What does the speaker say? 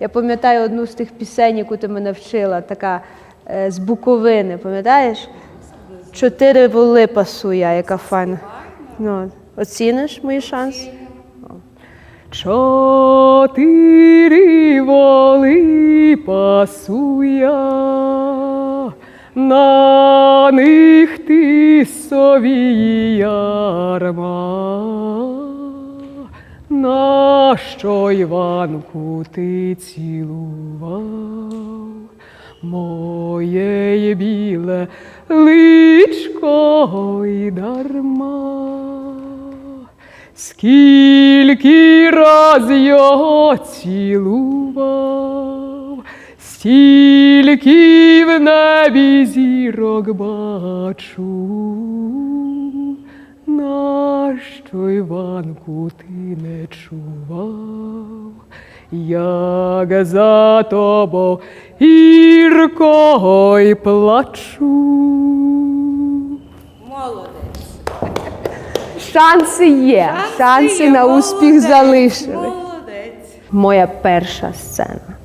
Я пам'ятаю одну з тих пісень, яку ти мене вчила, така е, з Буковини, пам'ятаєш? Чотири воли пасу я, яка файна. Ну, оціниш мої шанси? Чотири воли пасу я, на них ти сові ярма. Нащо Іванку ти цілував? Моє біле личко й дарма. Скільки раз його цілував, стільки в небі зірок бачу. Нащо, Іванку, ти не чував, як за тобою гірко й плачу. Молодець. Шанси є, шанси на успіх залишили. Молодець. Моя перша сцена.